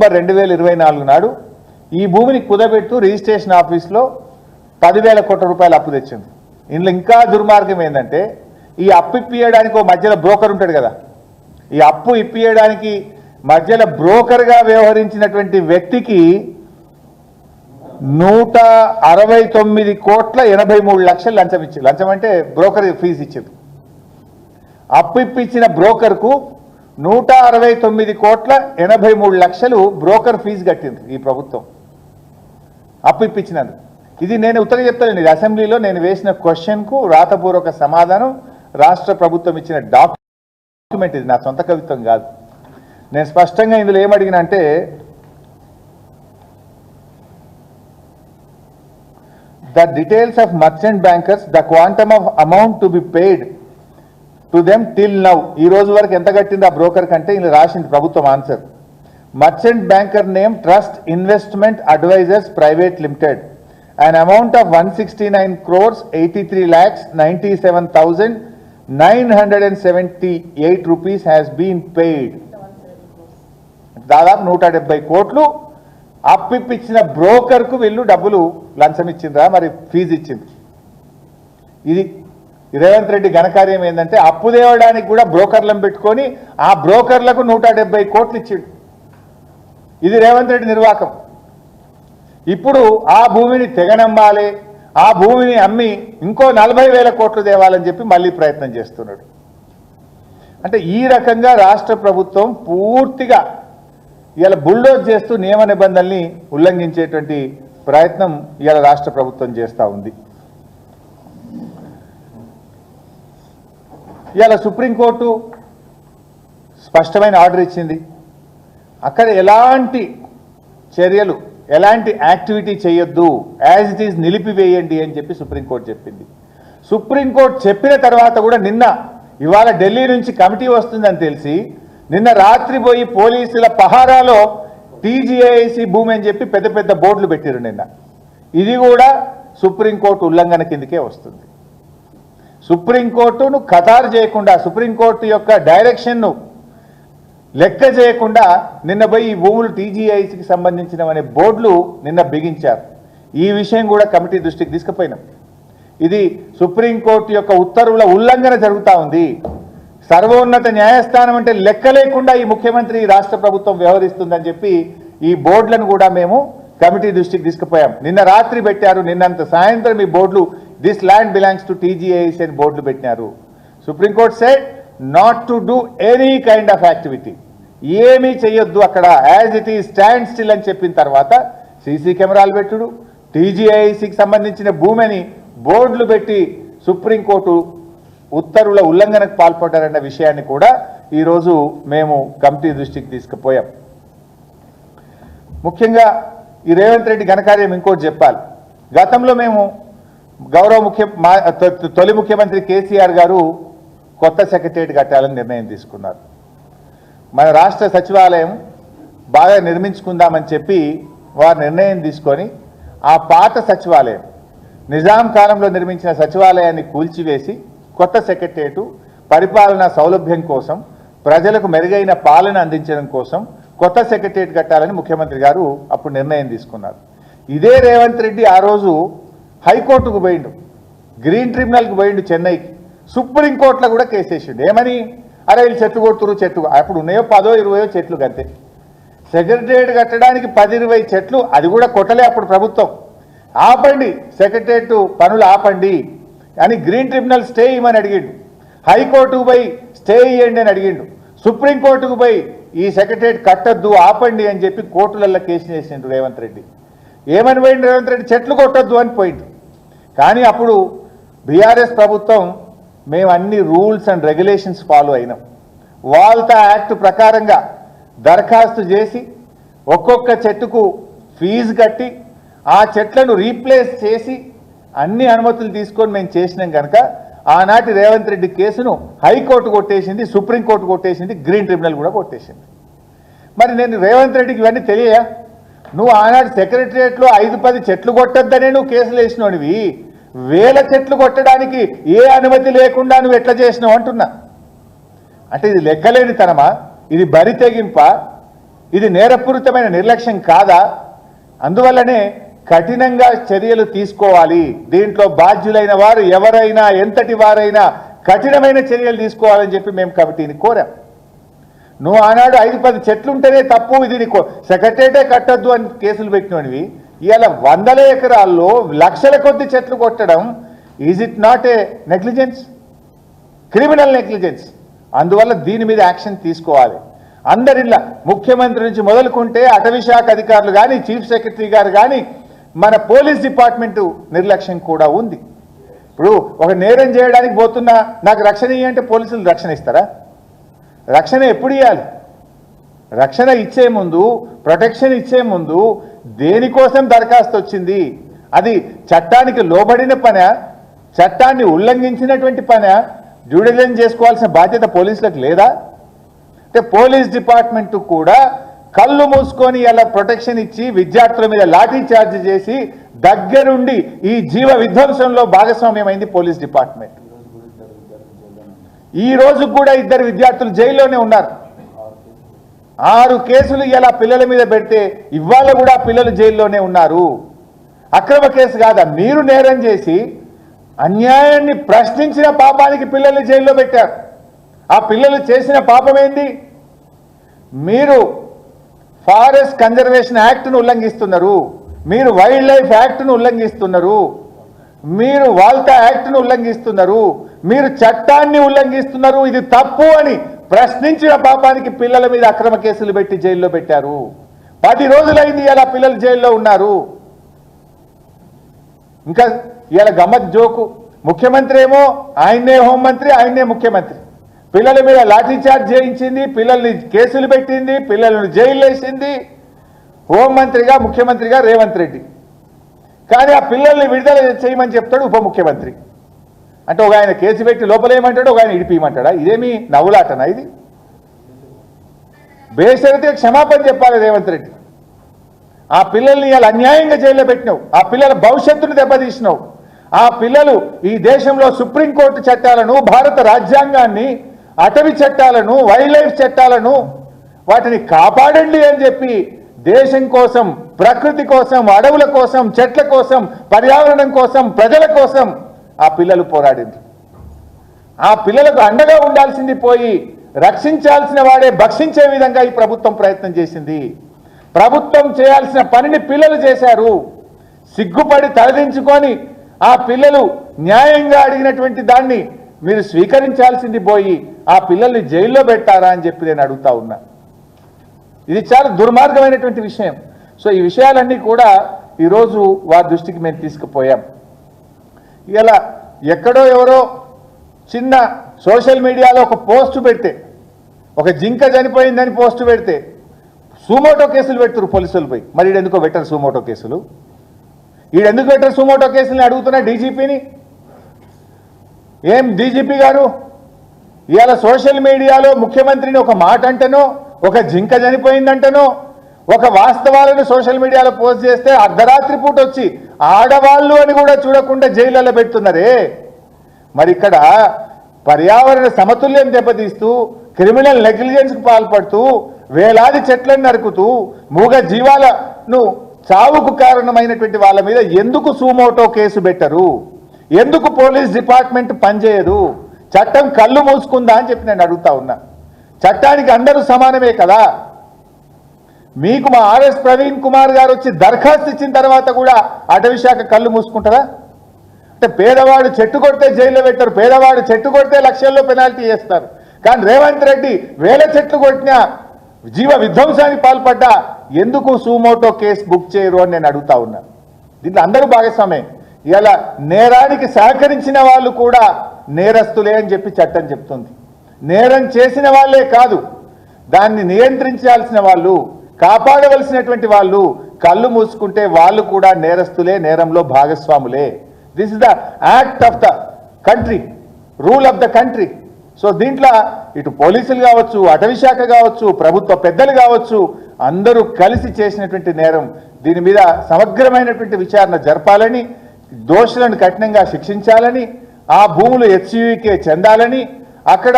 November రెండు వేల ఇరవై నాలుగు నాడు ఈ భూమిని కుదబెట్టు రిజిస్ట్రేషన్ ఆఫీస్లో పదివేల కోట్ల రూపాయలు అప్పు తెచ్చింది. ఇందులో ఇంకా దుర్మార్గం ఏంటంటే ఈ అప్పు ఇప్పియడానికి ఓ మధ్యలో బ్రోకర్ ఉంటాడు కదా. ఈ అప్పు ఇప్పియడానికి మధ్యలో బ్రోకర్గా వ్యవహరించినటువంటి వ్యక్తికి నూట అరవై తొమ్మిది కోట్ల ఎనభై మూడు లక్షలు లంచం ఇచ్చింది. లంచం అంటే బ్రోకర్ ఫీజు ఇచ్చింది. అప్పు ఇప్పించిన బ్రోకర్కు నూట అరవై తొమ్మిది కోట్ల ఎనభై మూడు లక్షలు బ్రోకర్ ఫీజు కట్టింది ఈ ప్రభుత్వం. అప్పు ఇప్పించినందుకు. ఇది నేను ఉత్తరం చెప్తానండి. ఇది అసెంబ్లీలో నేను వేసిన క్వశ్చన్కు రాతపూర్వక సమాధానం రాష్ట్ర ప్రభుత్వం ఇచ్చిన డాక్యుమెంట్ ఇది నా సొంత కవిత్వం కాదు. నేను స్పష్టంగా ఇందులో ఏమడిగినా అంటే the details of merchant bankers, the quantum of amount to be paid to them till now ఈ రోజు వరకు ఎంత కట్టింది ఆ బ్రోకర్ కంటే ఇలా రాసింది ప్రభుత్వం answer merchant banker name trust investment advisers private limited an amount of 169 crores 83 lakhs 97,978 rupees has been paid. దాదాపు నూట డెబ్బై కోట్లు అప్పిప్పించిన బ్రోకర్కు వీళ్ళు డబ్బులు లంచం ఇచ్చిందా మరి ఫీజు ఇచ్చింది ఇది రేవంత్ రెడ్డి ఘనకార్యం ఏంటంటే అప్పు తేవడానికి కూడా బ్రోకర్లను పెట్టుకొని ఆ బ్రోకర్లకు నూట డెబ్బై కోట్లు ఇచ్చిండు. ఇది రేవంత్ రెడ్డి నిర్వాకం. ఇప్పుడు ఆ భూమిని తెగనమ్మాలి ఆ భూమిని అమ్మి ఇంకో నలభై వేల కోట్లు తేవాలని చెప్పి మళ్ళీ ప్రయత్నం చేస్తున్నాడు. అంటే ఈ రకంగా రాష్ట్ర ప్రభుత్వం పూర్తిగా ఇలా బుల్డోజ్ చేస్తూ నియమ నిబంధనల్ని ఉల్లంఘించేటువంటి ప్రయత్నం ఇలా రాష్ట్ర ప్రభుత్వం చేస్తూ ఉంది. ఇవాళ సుప్రీంకోర్టు స్పష్టమైన ఆర్డర్ ఇచ్చింది. అక్కడ ఎలాంటి చర్యలు ఎలాంటి యాక్టివిటీ చేయొద్దు యాజ్ ఇట్ ఈజ్ నిలిపివేయండి అని చెప్పి సుప్రీంకోర్టు చెప్పింది. సుప్రీంకోర్టు చెప్పిన తర్వాత కూడా నిన్న ఇవాళ ఢిల్లీ నుంచి కమిటీ వస్తుందని తెలిసి నిన్న రాత్రి పోయి పోలీసుల పహారాలో టీజీఐసి భూమి అని చెప్పి పెద్ద పెద్ద బోర్డులు పెట్టారు నిన్న. ఇది కూడా సుప్రీంకోర్టు ఉల్లంఘన కిందకే వస్తుంది. సుప్రీంకోర్టును ఖతారు చేయకుండా సుప్రీంకోర్టు యొక్క డైరెక్షన్ను లెక్క చేయకుండా నిన్న పోయి ఈ భూములు టీజీఐసికి సంబంధించినవనే బోర్డులు నిన్న బిగించారు. ఈ విషయం కూడా కమిటీ దృష్టికి తీసుకుపోయినాం. ఇది సుప్రీంకోర్టు యొక్క ఉత్తర్వుల ఉల్లంఘన జరుగుతూ ఉంది. సర్వోన్నత న్యాయస్థానం అంటే లెక్క లేకుండా ఈ ముఖ్యమంత్రి ఈ రాష్ట్ర ప్రభుత్వం వ్యవహరిస్తుందని చెప్పి ఈ బోర్డులను కూడా మేము కమిటీ దృష్టికి తీసుకుపోయాం. నిన్న రాత్రి పెట్టారు నిన్నంత సాయంత్రం ఈ బోర్డులు this land belongs to TGIC అని బోర్డులు పెట్టినారు. Supreme Court said not to do any kind of activity ఏమీ చేయొద్దు అక్కడ. As it is stand still అని చెప్పిన తర్వాత సీసీ కెమెరాలు పెట్టుడు. టీజీఐసికి సంబంధించిన భూమిని బోర్డులు పెట్టి సుప్రీంకోర్టు ఉత్తర్వుల ఉల్లంఘనకు పాల్పడ్డారన్న విషయాన్ని కూడా ఈరోజు మేము కమిటీ దృష్టికి తీసుకుపోయాం. ముఖ్యంగా ఈ రేవంత్ రెడ్డి ఘనకార్యం ఇంకోటి చెప్పాలి. గతంలో మేము గౌరవ ముఖ్య మా తొ- తొలి ముఖ్యమంత్రి కేసీఆర్ గారు కొత్త సెక్రటరియట్ కట్టాలని నిర్ణయం తీసుకున్నారు. మన రాష్ట్ర సచివాలయం బాగా నిర్మించుకుందామని చెప్పి వారు నిర్ణయం తీసుకొని ఆ పాత సచివాలయం నిజాం కాలంలో నిర్మించిన సచివాలయాన్ని కూల్చివేసి కొత్త సెక్రటరియటు పరిపాలనా సౌలభ్యం కోసం ప్రజలకు మెరుగైన పాలన అందించడం కోసం కొత్త సెక్రటరియట్ కట్టాలని ముఖ్యమంత్రి గారు అప్పుడు నిర్ణయం తీసుకున్నారు. ఇదే రేవంత్ రెడ్డి ఆ రోజు హైకోర్టుకు పోయిండు. గ్రీన్ ట్రిబ్యునల్కి పోయిండు చెన్నైకి. సుప్రీంకోర్టులో కూడా కేసేసిండు ఏమని? అరే వీళ్ళు చెట్లు కొడుతురు చెట్లు అప్పుడు ఉన్నాయో పదో ఇరవయో చెట్లు గంతే. సెక్రటరియట్ కట్టడానికి పది ఇరవై చెట్లు అది కూడా కొట్టలే అప్పుడు ప్రభుత్వం. ఆపండి సెక్రటరియట్ పనులు ఆపండి అని గ్రీన్ ట్రిబ్యునల్ స్టే ఇవ్వమని అడిగిండు. హైకోర్టుకు పోయి స్టే ఇవ్వండి అని అడిగిండు. సుప్రీంకోర్టుకు పోయి ఈ సెక్రటరియట్ కట్టద్దు ఆపండి అని చెప్పి కోర్టులలో కేసు చేసిండు రేవంత్ రెడ్డి. ఏమని పోయిండు రేవంత్ రెడ్డి? చెట్లు కొట్టద్దు అని పోయిండు. కానీ అప్పుడు బీఆర్ఎస్ ప్రభుత్వం మేము అన్ని రూల్స్ అండ్ రెగ్యులేషన్స్ ఫాలో అయినాం. వాల్తా యాక్ట్ ప్రకారంగా దరఖాస్తు చేసి ఒక్కొక్క చెట్టుకు ఫీజు కట్టి ఆ చెట్లను రీప్లేస్ చేసి అన్ని అనుమతులు తీసుకొని మేము చేసినాం కనుక ఆనాటి రేవంత్ రెడ్డి కేసును హైకోర్టు కొట్టేసింది సుప్రీంకోర్టు కొట్టేసింది గ్రీన్ ట్రిబ్యునల్ కూడా కొట్టేసింది. మరి నేను రేవంత్ రెడ్డికి ఇవన్నీ తెలియ నువ్వు ఆనాడు సెక్రటరియట్లో ఐదు పది చెట్లు కొట్టొద్దనే నువ్వు కేసులు వేసినోనివి. వేల చెట్లు కొట్టడానికి ఏ అనుమతి లేకుండా నువ్వు ఎట్లా చేసినావు అంటున్నా. అంటే ఇది లెక్కలేని తనమా ఇది బరి తెగింప? ఇది నేరపూరితమైన నిర్లక్ష్యం కాదా? అందువల్లనే కఠినంగా చర్యలు తీసుకోవాలి. దీంట్లో బాధ్యులైన వారు ఎవరైనా ఎంతటి వారైనా కఠినమైన చర్యలు తీసుకోవాలని చెప్పి మేము కమిటీని కోరాం. నువ్వు ఆనాడు ఐదు పది చెట్లు ఉంటేనే తప్పు. ఇది నీకు సెక్రటరేటే కట్టొద్దు అని కేసులు పెట్టినవి ఇవాళ వందల ఎకరాల్లో లక్షల కొద్ది చెట్లు కొట్టడం is it not a negligence criminal negligence అందువల్ల దీని మీద యాక్షన్ తీసుకోవాలి. అందరిలా ముఖ్యమంత్రి నుంచి మొదలుకుంటే అటవీశాఖ అధికారులు కానీ చీఫ్ సెక్రటరీ గారు కానీ మన పోలీస్ డిపార్ట్మెంటు నిర్లక్ష్యం కూడా ఉంది. ఇప్పుడు ఒక నేరం చేయడానికి పోతున్నా నాకు రక్షణ ఇయ్యంటే పోలీసులు రక్షణ ఇస్తారా? రక్షణ ఎప్పుడు ఇవ్వాలి రక్షణ ఇచ్చే ముందు ప్రొటెక్షన్ ఇచ్చే ముందు దేనికోసం దరఖాస్తు వచ్చింది? అది చట్టానికి లోబడిన పనా? చట్టాన్ని ఉల్లంఘించినటువంటి పనా? డ్యూడిలెన్స్ చేసుకోవాల్సిన బాధ్యత పోలీసులకు లేదా? అంటే పోలీస్ డిపార్ట్మెంట్ కూడా కళ్ళు మూసుకొని ఇలా ప్రొటెక్షన్ ఇచ్చి విద్యార్థుల మీద లాఠీ చార్జ్ చేసి దగ్గరుండి ఈ జీవ విధ్వంసంలో భాగస్వామ్యమైంది పోలీస్ డిపార్ట్మెంట్. ఈ రోజు కూడా ఇద్దరు విద్యార్థులు జైల్లోనే ఉన్నారు. ఆరు కేసులు ఇలా పిల్లల మీద పెడితే ఇవాళ కూడా పిల్లలు జైల్లోనే ఉన్నారు. అక్రమ కేసు కాదా? మీరు నేరం చేసి అన్యాయాన్ని ప్రశ్నించిన పాపానికి పిల్లల్ని జైల్లో పెట్టారు. ఆ పిల్లలు చేసిన పాపం ఏంది మీరు ఫారెస్ట్ కన్జర్వేషన్ యాక్ట్ను ఉల్లంఘిస్తున్నారు. మీరు వైల్డ్ లైఫ్ యాక్ట్ను ఉల్లంఘిస్తున్నారు. మీరు వాల్తా యాక్ట్ను ఉల్లంఘిస్తున్నారు. మీరు చట్టాన్ని ఉల్లంఘిస్తున్నారు. ఇది తప్పు అని ప్రశ్నించిన పాపానికి పిల్లల మీద అక్రమ కేసులు పెట్టి జైల్లో పెట్టారు. పది రోజులైంది ఇలా పిల్లలు జైల్లో ఉన్నారు. ఇంకా ఇలా గమ్మత్ జోకు. ముఖ్యమంత్రి ఏమో ఆయన్నే హోంమంత్రి ఆయన్నే ముఖ్యమంత్రి. పిల్లల మీద లాఠీఛార్జ్ చేయించింది పిల్లల్ని కేసులు పెట్టింది పిల్లలను జైలు వేసింది హోంమంత్రిగా ముఖ్యమంత్రిగా రేవంత్ రెడ్డి. కానీ ఆ పిల్లల్ని విడుదల చేయమని చెప్తాడు ఉప ముఖ్యమంత్రి. అంటే ఒక ఆయన కేసు పెట్టి లోపలేయమంటాడు ఒక ఆయన ఇడిపియమంటాడా? ఇదేమి నవ్వులాటనా ఇది? బేషరతిగా క్షమాపణ చెప్పాలి రేవంత్ రెడ్డి. ఆ పిల్లల్ని ఇలా అన్యాయంగా జైల్లో పెట్టినావు. ఆ పిల్లల భవిష్యత్తును దెబ్బతీసినావు. ఆ పిల్లలు ఈ దేశంలో సుప్రీంకోర్టు చట్టాలను భారత రాజ్యాంగాన్ని అటవీ చట్టాలను వైల్డ్ లైఫ్ చట్టాలను వాటిని కాపాడండి అని చెప్పి దేశం కోసం ప్రకృతి కోసం అడవుల కోసం చెట్ల కోసం పర్యావరణం కోసం ప్రజల కోసం ఆ పిల్లలు పోరాడింది. ఆ పిల్లలకు అండగా ఉండాల్సింది పోయి రక్షించాల్సిన వాడే భక్షించే విధంగా ఈ ప్రభుత్వం ప్రయత్నం చేసింది. ప్రభుత్వం చేయాల్సిన పనిని పిల్లలు చేశారు. సిగ్గుపడి తలదించుకొని ఆ పిల్లలు న్యాయంగా అడిగినటువంటి దాన్ని మీరు స్వీకరించాల్సింది పోయి ఆ పిల్లల్ని జైల్లో పెట్టారా అని చెప్పి నేను అడుగుతా ఉన్నా. ఇది చాలా దుర్మార్గమైనటువంటి విషయం. సో ఈ విషయాలన్నీ కూడా ఈరోజు వారి దృష్టికి మేము తీసుకుపోయాం. ఇలా ఎక్కడో ఎవరో చిన్న సోషల్ మీడియాలో ఒక పోస్ట్ పెడితే ఒక జింక చనిపోయిందని పోస్ట్ పెడితే సుమోటో కేసులు పెడుతురు పోలీసులు పోయి. మరి ఈడు పెట్టరు సుమోటో కేసులు? ఈడెందుకు పెట్టరు సుమోటో కేసులని అడుగుతున్నా డీజీపీని? ఏం డీజీపీ గారు? ఇవాళ సోషల్ మీడియాలో ముఖ్యమంత్రిని ఒక మాట అంటేనో ఒక జింక చనిపోయిందంటేనో ఒక వాస్తవాలను సోషల్ మీడియాలో పోస్ట్ చేస్తే అర్ధరాత్రి పూట వచ్చి ఆడవాళ్ళు అని కూడా చూడకుండా జైళ్ళలో పెడుతున్నారే మరి ఇక్కడ పర్యావరణ సమతుల్యం దెబ్బతీస్తూ క్రిమినల్ నెగ్లిజెన్స్కి పాల్పడుతూ వేలాది చెట్లను నరుకుతూ మూగ జీవాలను చావుకు కారణమైనటువంటి వాళ్ళ మీద ఎందుకు సూమోటో కేసు పెట్టరు? ఎందుకు పోలీస్ డిపార్ట్మెంట్ పనిచేయదు? చట్టం కళ్ళు మూసుకుందా అని చెప్పి నేను అడుగుతా ఉన్నా. చట్టానికి అందరూ సమానమే కదా? మీకు మా ఆర్ఎస్ ప్రవీణ్ కుమార్ గారు వచ్చి దరఖాస్తు ఇచ్చిన తర్వాత కూడా అటవీ శాఖ కళ్ళు మూసుకుంటారా? అంటే పేదవాడు చెట్టు కొడితే జైల్లో పెట్టారు పేదవాడు చెట్టు కొడితే లక్షల్లో పెనాల్టీ చేస్తారు కానీ రేవంత్ రెడ్డి వేల చెట్లు కొట్టినా జీవ విధ్వంసానికి పాల్పడ్డా ఎందుకు సూమోటో కేసు బుక్ చేయరు అని నేను అడుగుతా ఉన్నా. దీంట్లో అందరూ భాగస్వామే. ఇలా నేరానికి సహకరించిన వాళ్ళు కూడా నేరస్తులే అని చెప్పి చట్టం చెప్తుంది. నేరం చేసిన వాళ్ళే కాదు దాన్ని నియంత్రించాల్సిన వాళ్ళు కాపాడవలసినటువంటి వాళ్ళు కళ్ళు మూసుకుంటే వాళ్ళు కూడా నేరస్తులే నేరంలో భాగస్వాములే. This is the act of the country rule of the country so దీంట్లో ఇటు పోలీసులు కావచ్చు అటవీశాఖ కావచ్చు ప్రభుత్వ పెద్దలు కావచ్చు అందరూ కలిసి చేసినటువంటి నేరం. దీని మీద సమగ్రమైనటువంటి విచారణ జరపాలని దోషులను కఠినంగా శిక్షించాలని ఆ భూములు హెచ్యుకే చెందాలని అక్కడ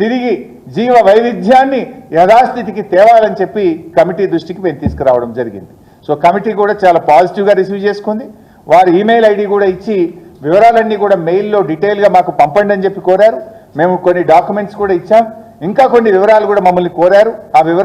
తిరిగి జీవ వైవిధ్యాన్ని యథాస్థితికి తేవాలని చెప్పి కమిటీ దృష్టికి మేము తీసుకురావడం జరిగింది. సో కమిటీ కూడా చాలా పాజిటివ్గా రిసీవ్ చేసుకుంది. వారి ఈమెయిల్ ఐడి కూడా ఇచ్చి వివరాలన్నీ కూడా మెయిల్లో డీటెయిల్గా మాకు పంపండి అని చెప్పి కోరారు. మేము కొన్ని డాక్యుమెంట్స్ కూడా ఇచ్చాం. ఇంకా కొన్ని వివరాలు కూడా మమ్మల్ని కోరారు. ఆ వివరాలు